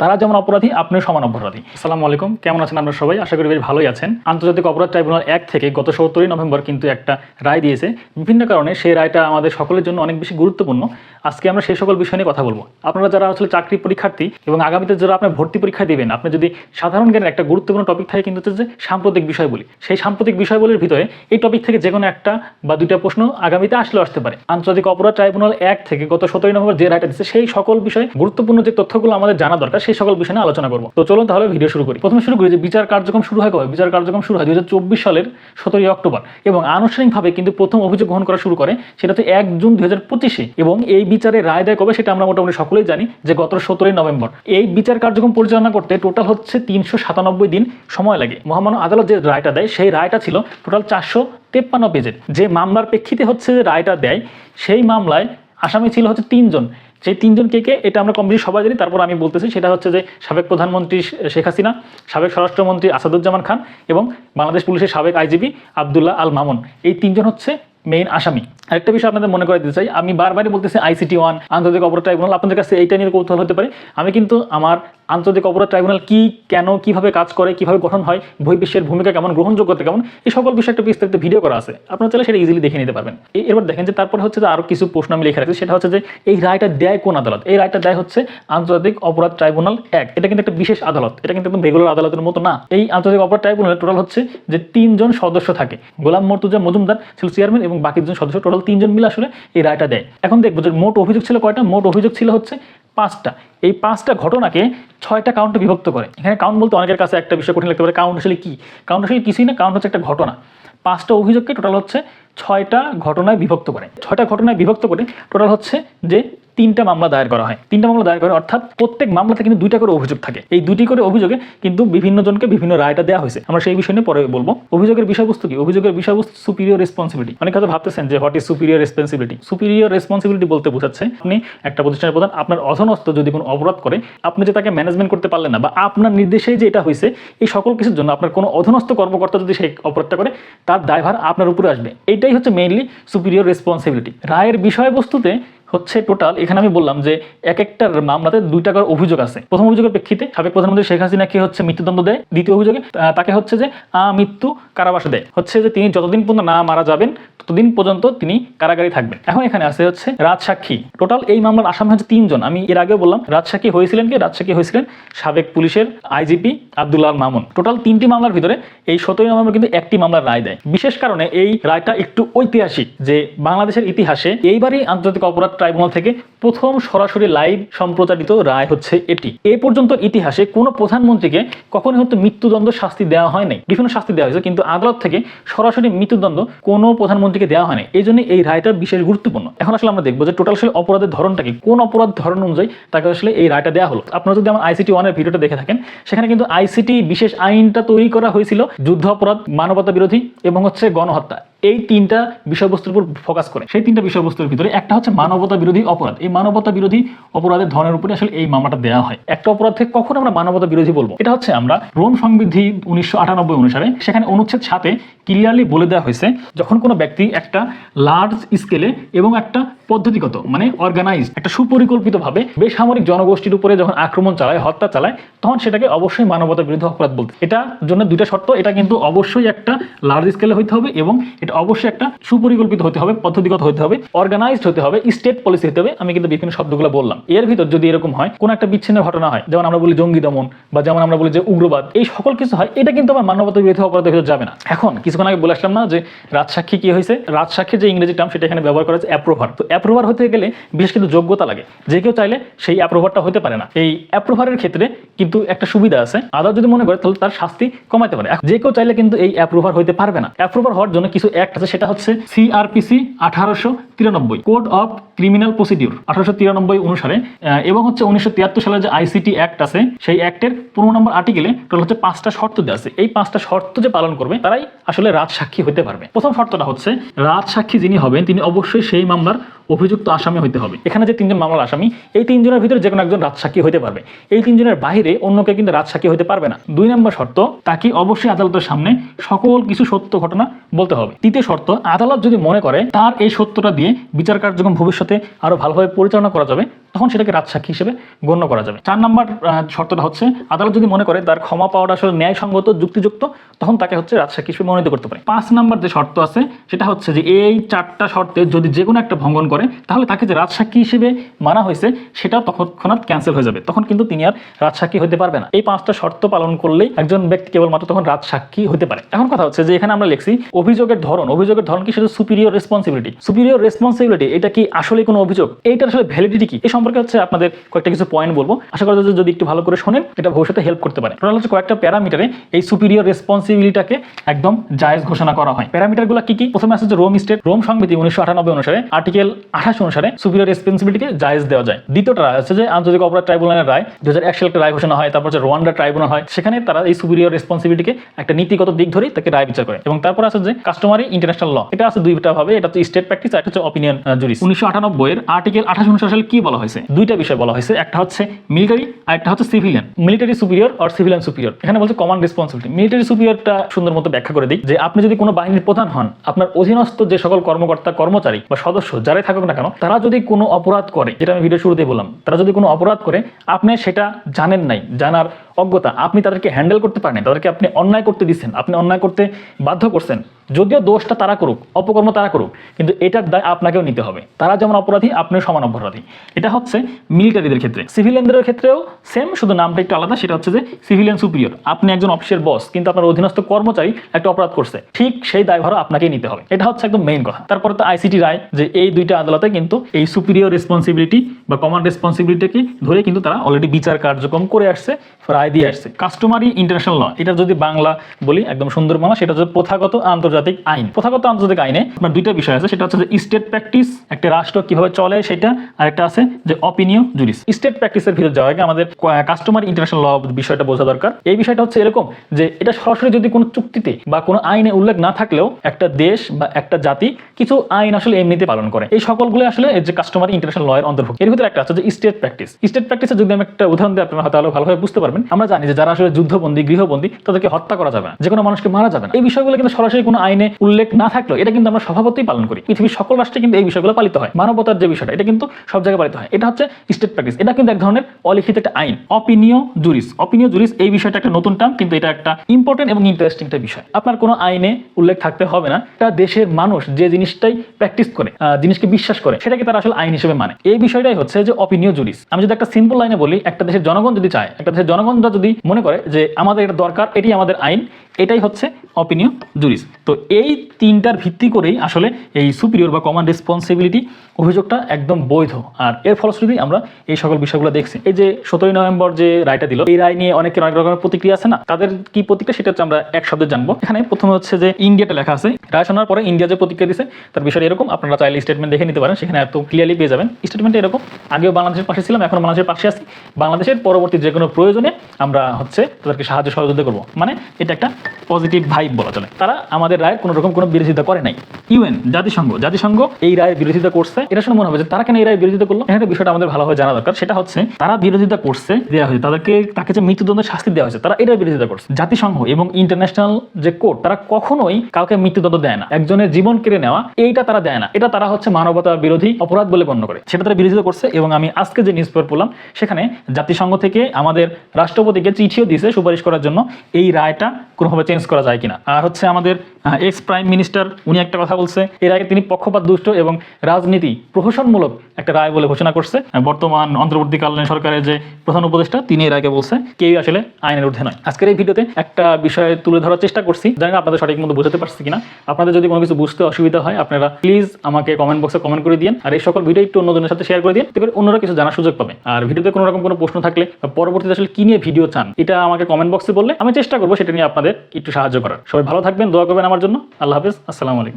তারা যেমন অপরাধী, আপনিও সমান অপরাধী। সালাম আলাইকুম। কেমন আছেন আপনারা সবাই? আশা করি বেশ ভালোই আছেন। আন্তর্জাতিক অপরাধ ট্রাইব্যুনাল এক থেকে গত সত্তরই নভেম্বর কিন্তু একটা রায় দিয়েছে। বিভিন্ন কারণে সেই রায়টা আমাদের সকলের জন্য অনেক বেশি গুরুত্বপূর্ণ। আজকে আমরা সেই সকল বিষয় নিয়ে কথা বলব। আপনারা যারা আসলে চাকরি পরীক্ষার্থী এবং আগামীতে যারা আপনার ভর্তি পরীক্ষা দিবেন, আপনি যদি সাধারণ জ্ঞানের একটা গুরুত্বপূর্ণ টপিক থাকে, কিন্তু হচ্ছে যে সাম্প্রতিক বিষয় বলি, সেই সাম্প্রতিক বিষয়গুলির ভিতরে এই টপিক থেকে যে কোনো একটা বা দুইটা প্রশ্ন আগামীতে আসলেও আসতে পারে। আন্তর্জাতিক অপরাধ ট্রাইব্যুনাল এক থেকে গত সতেরোই নভেম্বর যে রায়টা দিচ্ছে, সেই সকল বিষয়ে গুরুত্বপূর্ণ যে তথ্যগুলো আমাদের জানা দরকার, সেই সকল বিষয় আলোচনা করব। তো চলুন তাহলে ভিডিও শুরু করি। প্রথমে শুরু করি যে বিচার কার্যক্রম শুরু হয় কবে? বিচার কার্যক্রম শুরু হয় দুই হাজার চব্বিশ সালের সতেরোই অক্টোবর। এবং আনুষ্ঠানিকভাবে কিন্তু প্রথম অভিযোগ গ্রহণ করা শুরু করে, সেটা হচ্ছে এক জুন দুই এবং এই বিচারে রায় দেয় কবে সেটা আমরা মোটামুটি সকলেই জানি, যে গত সতেরোই নভেম্বর। এই বিচার কার্যক্রম পরিচালনা করতে টোটাল হচ্ছে তিনশো সাতানব্বই দিন সময় লাগে। মহামান্য আদালত যে রায়টা দেয়, সেই রায়টা ছিল টোটাল চারশো তেপ্পান্ন পেজের। যে মামলার প্রেক্ষিতে হচ্ছে যে রায়টা দেয়, সেই মামলায় আসামি ছিল হচ্ছে তিনজন। সেই তিনজন কে কে, এটা আমরা কমপ্লিট সবাই জানি। তারপর আমি বলতেছি, সেটা হচ্ছে যে সাবেক প্রধানমন্ত্রী শেখ হাসিনা, সাবেক স্বরাষ্ট্রমন্ত্রী আসাদুজ্জামান খান এবং বাংলাদেশ পুলিশের সাবেক আইজিপি আবদুল্লাহ আল মামুন। এই তিনজন হচ্ছে মেইন আসামি। আরেকটা বিষয় আপনাদের মনে করে দিতে চাই, আমি বারবারই বলতেছি আইসিটি ওয়ান আন্তর্জাতিক অপরাধ ট্রাইব্যুনাল আপনাদের কাছে এইটা নিয়ে কৌতূহল হতে পারে। আমি কিন্তু আমার আন্তর্জাতিক অপরাধ ট্রাইব্যুনাল কি, কেন, কীভাবে কাজ করে, কীভাবে গঠন হয় বহির্বিশ্বের ভূমিকা কেমন, গ্রহণযোগ্যতা কেমন, এই সকল বিষয়ে একটা বিস্তারিত ভিডিও করা আছে। আপনারা চাইলে সেটা ইজিলি দেখে নিতে পারবেন। এরপর দেখেন যে তারপর হচ্ছে যে আরও কিছু প্রশ্ন আমি লিখে রাখছি। সেটা হচ্ছে যে এই রায়টা দেয় কোন আদালত? এই রায়টা দেয় হচ্ছে আন্তর্জাতিক অপরাধ ট্রাইব্যুনাল এক। এটা কিন্তু একটা বিশেষ আদালত। এটা কিন্তু একদম রেগুলার আদালতের মতো না। এই আন্তর্জাতিক অপরাধ ট্রাইব্যুনালের টোটাল হচ্ছে যে তিনজন সদস্য থাকে। গোলাম মর্তুজা, মজুমদার, ছিল চেয়ারম্যান এবং বাকি দুজন সদস্য। টোটাল তিনজন মিলে আসলে এই রায়টা দেয়। এখন দেখব যে মোট অভিযোগ ছিল কয়টা? মোট অভিযোগ ছিল হচ্ছে পাঁচটা। এই পাঁচটা ঘটনাকে ছয়টা কাউন্টে বিভক্ত করে। এখানে কাউন্ট বলতে অনেকের কাছে একটা বিষয় কঠিন লাগতে পারে কাউন্ট আসলে কী? কাউন্ট আসলে কিছুই না কাউন্ট হচ্ছে একটা ঘটনা। পাঁচটা অভিযোগকে টোটাল হচ্ছে ছয়টা ঘটনায় বিভক্ত করে। ছয়টা ঘটনায় বিভক্ত করে টোটাল হচ্ছে যে তিনটা মামলা দায়ের করা হয়। তিনটা মামলা দায়ের করে অর্থাৎ প্রত্যেক মামলাতে কিন্তু দুইটা করে অভিযোগ থাকে। এই দুটি করে অভিযোগে কিন্তু বিভিন্ন জনকে বিভিন্ন রায়টা দেওয়া হয়েছে। আমরা সেই বিষয় নিয়ে পরে বলব। অভিযোগের বিষয়বস্তু কি? অভিযোগের বিষয়বস্তু সুপিরিয়র রেসপন্সিবিলিটি অনেক হয়তো ভাবতেছেন যে what is superior responsibility superior responsibility বলতে বোঝাচ্ছে আপনি একটা প্রতিষ্ঠানের প্রধান, আপনার অধনস্থ যদি কোনো অপরাধ করে, আপনি যে তাকে ম্যানেজমেন্ট করতে পারলেন না বা আপনার নির্দেশেই যে এটা হয়েছে, এই সকল কিছুর জন্য আপনার কোনো অধনস্থ কর্মকর্তা যদি সেই অপরাধটা করে, তার দায়ভার আপনার উপরে আসবে। এটাই হচ্ছে মেইনলি সুপিরিয়র রেসপন্সিবিলিটি রায়ের বিষয়বস্তুতে হচ্ছে টোটাল এখানে আমি বললাম যে এক একটা মামলাতে দুই টাকার অভিযোগ আছে। প্রথম অভিযোগের প্রেক্ষিতে সাবেক প্রধানমন্ত্রী শেখ হাসিনাকে হচ্ছে মৃত্যুদণ্ড দেয়। দ্বিতীয় অভিযোগে তাকে হচ্ছে যে মৃত্যু কারাবাসে দেয়। হচ্ছে যে তিনি যতদিন পর্যন্ত না মারা যাবেন ততদিন পর্যন্ত তিনি কারাগারে থাকবেন। এখন এখানে আছে হচ্ছে রাজসাক্ষী। টোটাল এই মামলার আসামি হচ্ছে তিনজন। আমি এর আগেও বললাম, রাজসাক্ষী হয়েছিলেন কি? রাজসাক্ষী হয়েছিলেন সাবেক পুলিশের আইজিপি আব্দুল্লাহ মামুন। টোটাল তিনটি মামলার ভিতরে এই সতেরো নভেম্বর কিন্তু একটি মামলার রায় দেয়। বিশেষ কারণে এই রায়টা একটু ঐতিহাসিক যে বাংলাদেশের ইতিহাসে এইবারই আন্তর্জাতিক অপরাধ ট্রাইব্যুনাল থেকে প্রথম সরাসরি লাইভ সম্প্রচারিত রায় হচ্ছে এটি। এ পর্যন্ত ইতিহাসে কোনো প্রধানমন্ত্রীকে কখনোই হয়তো মৃত্যুদণ্ড শাস্তি দেওয়া হয় নাই বিভিন্ন শাস্তি দেওয়া হয়েছে, কিন্তু আদালত থেকে সরাসরি মৃত্যুদণ্ড কোনো প্রধানমন্ত্রীকে দেওয়া হয়নি। এই জন্য এই রায়টা বিশেষ গুরুত্বপূর্ণ। এখন আসলে আমরা দেখব যে টোটাল আসলে অপরাধের ধরনটা কি, কোন অপরাধ ধরন অনুযায়ী তাকে আসলে এই রায়টা দেওয়া হলো। আপনারা যদি আমার আইসিটি ওয়ানের ভিডিওটা দেখে থাকেন, সেখানে কিন্তু আইসিটি বিশেষ আইনটা তৈরি করা হয়েছিল যুদ্ধ অপরাধ মানবতা বিরোধী এবং হচ্ছে গণহত্যা। এই তিনটা বিষয়বস্তুর উপর ফোকাস করে। সেই তিনটা বিষয়বস্তুর ভিতরে একটা হচ্ছে মানবতা বিরোধী অপরাধ। এই মানবতা বিরোধী অপরাধের ধরনের উপরে আসলে এই মামলাটা দেওয়া হয়। একটা অপরাধ থেকে কখন আমরা মানবতা বিরোধী বলব? এটা হচ্ছে আমরা রোম সংবিধি উনিশশো আটানব্বই অনুসারে সেখানে অনুচ্ছেদ সাথে ক্লিয়ারলি বলে দেওয়া হয়েছে, যখন কোনো ব্যক্তি একটা লার্জ স্কেলে এবং একটা পদ্ধতিগত মানে অর্গানাইজ একটা সুপরিকল্পিতভাবে বেসামরিক জনগোষ্ঠীর উপরে যখন আক্রমণ চালায়, হত্যা চালায়, তখন সেটাকে অবশ্যই মানবতা বিরোধী অপরাধ বলতে এটার জন্য দুইটা শর্ত, এটা কিন্তু অবশ্যই একটা লার্জ স্কেলে হইতে হবে এবং এটা অবশ্যই একটা সুপরিকল্পিত হতে হবে, পদ্ধতিগত হতে হবে অর্গানাইজড হতে হবে স্টেট পলিসি হতে হবে। আমি কিন্তু বিভিন্ন শব্দগুলো বললাম। এর ভিতর যদি এরকম হয়, কোন একটা বিচ্ছিন্ন ঘটনা হয়, যেমন আমরা বলি জঙ্গি দমন বা যেমন আমরা বলি যে উগ্রবাদ, এই সকল কিছু হয়, এটা কিন্তু আমার মানবতা বিরোধী অপরাধের ভিতর যাবে না। এখন কিছুক্ষণ আগে বলে আসলাম না যে রাজসাক্ষী কি হয়েছে? রাজসাক্ষীর যে ইংরেজি টার্ম সেটা এখানে ব্যবহার করা হচ্ছে অ্যাপ্রোভার তো অ্যাপ্রোভার হতে গেলে বিশেষ কিন্তু যোগ্যতা লাগে। যে কেউ চাইলে সেই অ্যাপ্রোভারটা হতে পারে না। এই অ্যাপ্রোভারের ক্ষেত্রে কিন্তু একটা সুবিধা আছে। আদালত যদি মনে করে তাহলে তার শাস্তি কমাতে পারে। যে কেউ চাইলে কিন্তু এই অ্যাপ্রোভার হতে পারবে না। অ্যাপ্রোভার হওয়ার জন্য কিছু অ্যাক্ট আছে সেটা হচ্ছে সিআরপিসি আঠারোশো তিরানব্বই, কোড অফ ক্রিমিনাল প্রসিডিউর, আঠারোশো তিরানব্বই অনুসারে এবং হচ্ছে উনিশশো তিয়াত্তর সালের যে আইসিটি অ্যাক্ট আছে, সেই অ্যাক্টের পনেরো নম্বর আর্টিকেলে টোটাল হচ্ছে পাঁচটা শর্ত দেওয়া আছে। এই পাঁচটা শর্ত যে পালন করবে, তারাই আসলে রাজসাক্ষী হতে পারবে। প্রথম শর্তটা হচ্ছে, রাজসাক্ষী যিনি হবেন, তিনি অবশ্যই সেই মামলার অভিযুক্ত আসামি হইতে হবে। এখানে যে তিনজন মামলার আসামি, এই তিনজনের ভিতরে যে কোনো একজন রাজসাক্ষী হতে পারবে। এই তিনজনের বাইরে অন্য কেউ কিন্তু রাজসাক্ষী হতে পারবে না। দুই নম্বর শর্ত, তাকে অবশ্যই আদালতের সামনে সকল কিছু সত্য ঘটনা বলতে হবে। তৃতীয় শর্ত, আদালত যদি মনে করে, তার এই সত্যটা দিয়ে দিয়ে বিচার কার্যক্রম ভবিষ্যতে আরও ভালোভাবে পরিচালনা করা যাবে, তখন সেটাকে রাজসাক্ষী হিসেবে গণ্য করা যাবে। চার নম্বর শর্তটা হচ্ছে, আদালত যদি মনে করে তার ক্ষমা পাওয়াটা আসলে ন্যায়সঙ্গত, যুক্তিযুক্ত, তখন তাকে হচ্ছে রাজসাক্ষী হিসেবে মনোনীত করতে পারে। পাঁচ নম্বর যে শর্ত আছে, সেটা হচ্ছে যে এই চারটা শর্তে যদি যে কোনো একটা ভঙ্গন করে, তাহলে তাকে যে রাজসাক্ষী হিসেবে মানা হয়েছে, সেটা তৎক্ষণাৎ ক্যান্সেল হয়ে যাবে। তখন কিন্তু তিনি আর রাজসাক্ষী হতে পারবে না। এই পাঁচটা শর্ত পালন করলেই একজন ব্যক্তি কেবলমাত্র তখন রাজসাক্ষী হতে পারে। এখন কথা হচ্ছে যে এখানে আমরা লিখছি, অভিযোগের ধরন অভিযোগের ধরন কি? সেটা সুপিরিয়র রেসপন্সিবিলিটি সুপিরিয়র রেসপন্সিবিলিটি এটা কি আসলে কোনো অভিযোগ? এইটার আসলে ভ্যালিডিটি কি? এই সম্পর্কে হচ্ছে আপনাদের কয়েকটা কিছু পয়েন্ট বলব। আশা করা যদি একটু ভালো করে শোনেন, এটা ভবিষ্যতে হেল্প করতে পারে। টোটাল হচ্ছে কয়েকটা প্যারামিটারে এই সুপিরিয়র রেসপন্সিবিলিটাকে একদম জায়েজ ঘোষণা করা হয়। প্যারামিটারগুলো কি কি? প্রথমে যে রোম স্টেট রোম সংবিধি উনিশশো আটানব্বই অনুসারে আর্টিকেল আঠাশ অনুসারে সুপিরিয়র রেসপন্সিবিলিটিকে জায়েজ দেওয়া যায়। দ্বিতীয়টা হচ্ছে যে আন্তর্জাতিক অপরাধ ট্রাইব্যুনালের রায় দু হাজার এক সালে একটা রায় ঘোষণা হয়, তারপর হচ্ছে রোয়ান্ডা ট্রাইব্যুনাল হয়। সেখানে তারা এই সুপিরিয়র রেসপন্সিবিলিটিকে একটা নীতিগত দিক ধরেই তাকে রায় বিচার করে। এবং তারপর আছে যে কাস্টমারি ইন্টারন্যাশনাল ল এটা আছে দুইটা ভাবে, এটা হচ্ছে স্টেট প্র্যাকটিস আর হচ্ছে অপিনিয়ন জুরিস উনিশশো আটানব্বই এর আর্টিকেল আঠাশ অনুসারে সালে কি বলা হয়েছে? দুইটা বিষয় বলা হয়েছে। একটা হচ্ছে মিলিটারি আর একটা হচ্ছে সিভিলিয়ান মিলিটারি সুপিরিয়র আর সিভিলিয়ান সুপিরিয়র এখানে বলছে কমান রেসপন্সিবিলিটি মিলিটারি সুপিরিয়রটা সুন্দর মতো ব্যাখ্যা করে দিই যে আপনি যদি কোনো বাহিনীর প্রধান হন, আপনার অধীনস্থ যে সকল কর্মকর্তা, কর্মচারী বা সদস্য যারাই থাকুক না কেন, তারা যদি কোনো অপরাধ করে, যেটা আমি ভিডিও শুরুতে বললাম, তারা যদি কোনো অপরাধ করে, আপনি সেটা জানেন নাই, জানার অজ্ঞতা, আপনি তাদেরকে হ্যান্ডেল করতে পারেন তাদেরকে আপনি অন্যায় করতে দিচ্ছেন, আপনি অন্যায় করতে বাধ্য করছেন যদিও দোষটা তারা করুক, অপকর্ম তারা করুক, কিন্তু এটার দায় আপনাকেও নিতে হবে। তারা যেমন অপরাধী, আপনিও সমান অপরাধী। এটা হচ্ছে মিলিটারিদের ক্ষেত্রে। সিভিলিয়ানদের ক্ষেত্রেও সেম শুধু নামটা একটু আলাদা, সেটা হচ্ছে যে সিভিলিয়ান সুপিরিয়র আপনি একজন অফিসের বস কিন্তু আপনার অধীনস্থ কর্মচারী একটা অপরাধ করছে। ঠিক সেই দায়ভারও আপনাকেই নিতে হবে। এটা হচ্ছে একদম মেইন কথা। তারপরে তো আইসিটি রায়, যে এই দুইটা আদালতে কিন্তু এই সুপিরিয়র রেসপন্সিবিলিটি বা কমন রেসপন্সিবিলিটিকে ধরে কিন্তু তারা অলরেডি বিচার কার্যক্রম করে আসছে, রায় দিয়ে আসছে। কাস্টমারি ইন্টারন্যাশনাল ল এটা যদি বাংলা বলি, একদম সুন্দর বাংলা, সেটা হচ্ছে প্রথাগত আন্তর্জাতিক আইন। প্রথাগত আন্তর্জাতিক আইনে আপনার দুইটা বিষয় আছে। সেটা হচ্ছে যে স্টেট প্র্যাকটিস, একটা রাষ্ট্র কীভাবে চলে সেটা, আর একটা আছে যে অপিনিয়ন জুরিস স্টেট প্র্যাকটিসের ভিতরে যাওয়ার আগে আমাদের কাস্টমার ইন্টারন্যাশনাল ল বিষয়টা বোঝা দরকার। এই বিষয়টা হচ্ছে এরকম যে এটা সরাসরি যদি কোনো চুক্তিতে বা কোনো আইনে উল্লেখ না থাকলেও একটা দেশ বা একটা জাতি কিছু আইন আসলে এমনিতে পালন করে। এই সকলগুলো আসলে যে কাস্টমার ইন্টারন্যাশনাল লয়ের অন্তর্ভুক্ত। এর ভিতরে একটা আছে যে স্টেট প্র্যাকটিস। স্টেট প্র্যাকটিসে যদি আমি একটা উদাহরণ দিই, আপনারা হয়তো ভালোভাবে বুঝতে পারবেন। আমরা জানি যে যারা আসলে যুদ্ধবন্দী, গৃহবন্দী, তাদেরকে হত্যা করা যাবে না। যে কোনো মানুষকে মারা যাবে না। এই বিষয়গুলো কিন্তু সরাসরি কোনো আইনে উল্লেখ না থাকলেও এটা কিন্তু আমরা স্বভাবতই পালন করি। পৃথিবীর সকল রাষ্ট্রে কিন্তু এই বিষয়গুলো পালিত হয়। মানবতার যে বিষয়টা, এটা কিন্তু সব জায়গায় পালিত হয়। এটা হচ্ছে স্টেট প্র্যাকটিস এটা কিন্তু এক ধরনের অলিখিত একটা আইন। অপিনিয় জুরিস অপিনিয় জুরিস এই বিষয়টা একটা নতুন টার্ম কিন্তু এটা একটা ইম্পর্টেন্ট এবং ইন্টারেস্টিং একটা বিষয়। আপনার কোনো আইনে উল্লেখ থাকতে হবে না। একটা দেশের মানুষ যে জিনিসটাই প্র্যাকটিস করে জিনিসকে বিশ্বাস করে, সেটাকে তারা আসলে আইন হিসেবে মানে। এই বিষয়টাই হচ্ছে যে অপিনিয় জুরিস আমি যদি একটা সিম্পল লাইনে বলি, একটা দেশের জনগণ যদি চায়, একটা দেশের জনগণরা যদি মনে করে যে আমাদের এটা দরকার, এটি আমাদের আইন, এটাই হচ্ছে অপিনিয়ন জুরিস তো এই তিনটার ভিত্তি করেই আসলে এই সুপিরিয়র বা কমান রেসপন্সিবিলিটি অভিযোগটা একদম বৈধ। আর এর ফলশ্রুতি আমরা এই সকল বিষয়গুলো দেখছি। এই যে সতেরোই নভেম্বর যে রায়টা দিল, এই রায় নিয়ে অনেকের অনেক রকমের প্রতিক্রিয়া আছে না? তাদের কি প্রতিক্রিয়া সেটা হচ্ছে আমরা এক শব্দে জানব। এখানে প্রথমে হচ্ছে যে ইন্ডিয়াটা লেখা আছে, রায় শোনার পরে ইন্ডিয়া যে প্রতিক্রিয়া দিছে, তার বিষয়টা এরকম, আপনারা চাইলে স্টেটমেন্ট দেখে নিতে পারেন, সেখানে এত ক্লিয়ারলি পেয়ে যাবেন। স্টেটমেন্ট এরকম, আগেও বাংলাদেশের পাশে ছিলাম, এখন বাংলাদেশের পাশে আছি। বাংলাদেশের পরবর্তী যে কোনো প্রয়োজনে আমরা হচ্ছে তাদেরকে সাহায্য সহযোগিতা করব। মানে এটা একটা পজিটিভ ভাইব বলা চলে। তারা আমাদের রায়ের কোনো রকম কোনো বিরোধিতা করে নাই। ইউএন, জাতিসংঘ জাতিসংঘ এই রায়ের বিরোধিতা করছে। এটা শুনে মনে হবে যে তারা কেন এই রায়ের বিরোধিতা করল? এখানে বিষয়টা আমাদের ভালোভাবে জানা দরকার। সেটা হচ্ছে, তারা বিরোধিতা করছে দেওয়া হয়েছে। তাদেরকে, তাকে যে মৃত্যুদণ্ডের শাস্তি দেওয়া হয়েছে, তারা এটার বিরোধিতা করছে। জাতিসংঘ এবং ইন্টারন্যাশনাল যে কোর্ট তারা কখনোই কাউকে মৃত্যুদণ্ড দেয় না। একজনের জীবন কেড়ে নেওয়া, এইটা তারা দেয় না। এটা তারা হচ্ছে মানবতা বিরোধী অপরাধ বলে গণ্য করে। সেটা তারা বিরোধিতা করছে এবং আমি আজকে যে নিউজ পেপার পড়লাম, সেখানে জাতিসংঘ থেকে আমাদের রাষ্ট্রপতিকে চিঠিও দিয়েছে সুপারিশ করার জন্য। এই রায়টা কোনোভাবে চেঞ্জ করা যায় কিনা। আর হচ্ছে আমাদের এক্স প্রাইম মিনিস্টার উনি একটা কথা বলছে, এর আগে তিনি পক্ষপাত দুষ্ট এবং রাজনীতি প্রহসনমূলক একটা রায় বলে ঘোষণা করছে। বর্তমান অন্তর্বর্তীকালীন সরকারের যে প্রধান উপদেষ্টা, তিনি এর আগে বলছে, কেউই আসলে আইনের ঊর্ধ্বে নয়। আজকের এই ভিডিওতে একটা বিষয় তুলে ধরার চেষ্টা করছি। জানি আপনাদের সঠিক মতো বোঝাতে পারছি কিনা। আপনাদের যদি কোনো কিছু বুঝতে অসুবিধা হয়, আপনারা প্লিজ আমাকে কমেন্ট বক্সে কমেন্ট করে দিন আর এই সকল ভিডিও একটু অন্যজনের সাথে শেয়ার করে দিন করে অন্যরা কিছু জানার সুযোগ পাবে। আর ভিডিওতে কোনো রকম কোনো প্রশ্ন থাকলে পরবর্তীতে আসলে কি নিয়ে ভিডিও চান, এটা আমাকে কমেন্ট বক্সে বললে আমি চেষ্টা করব সেটা নিয়ে আপনাদের একটু সাহায্য করার। সবাই ভালো থাকবেন দোয়া করবেন আমার জন্য। আল্লাহ হাফিজ আসসালামু আলাইকুম।